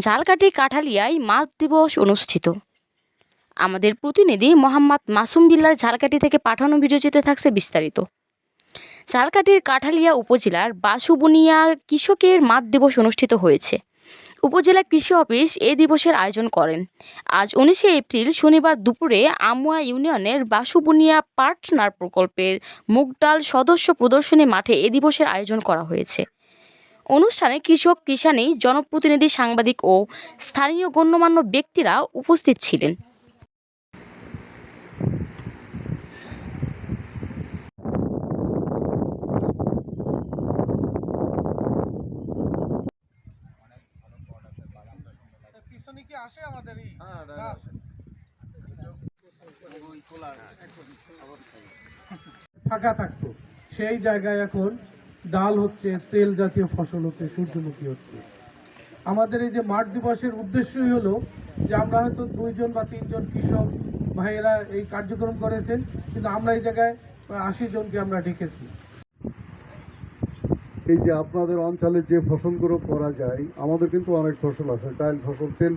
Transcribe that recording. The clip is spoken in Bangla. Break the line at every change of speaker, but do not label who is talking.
ঝালকাঠি কাঠালিয়ায় মাছ দিবস অনুষ্ঠিত। আমাদের প্রতিনিধি মোহাম্মদ মাসুম বিল্লার ঝালকাঠি থেকে পাঠানো ভিডিওচিত্রে থাকছে বিস্তারিত। ঝালকাঠির কাঠালিয়া উপজেলার বাসুবুনিয়া কৃষকের মাত দিবস অনুষ্ঠিত হয়েছে। উপজেলা কৃষি অফিস এ দিবসের আয়োজন করেন। আজ উনিশে এপ্রিল শনিবার দুপুরে আমুয়া ইউনিয়নের বাসুবুনিয়া পার্টনার প্রকল্পের মুগডাল সদস্য প্রদর্শনী মাঠে এ দিবসের আয়োজন করা হয়েছে। অনুষ্ঠানে কৃষক কিষানী জনপ্রতিনিধি সাংবাদিক ও স্থানীয় গণ্যমান্য ব্যক্তিরা উপস্থিত ছিলেন।
আসে আমাদের এই?
হ্যাঁ,
ফাঁকা থাকতো। সেই জায়গায় এখন ডাল হচ্ছে, তেল জাতীয় ফসল হচ্ছে, সূর্যমুখী হচ্ছে। আমাদের এই যে মাঠ দিবসের উদ্দেশ্যই হলো যে আমরা হয়তো দুইজন বা তিনজন কৃষক ভাইয়েরা এই কার্যক্রম করেছেন, কিন্তু আমরা এই জায়গায় প্রায় আশি জনকে আমরা ডেকেছি।
এই যে আপনাদের অঞ্চলে যে ফসলগুলো করা যায়, আমাদের কিন্তু অনেক ফসল আছে, ডাল ফসল, তেল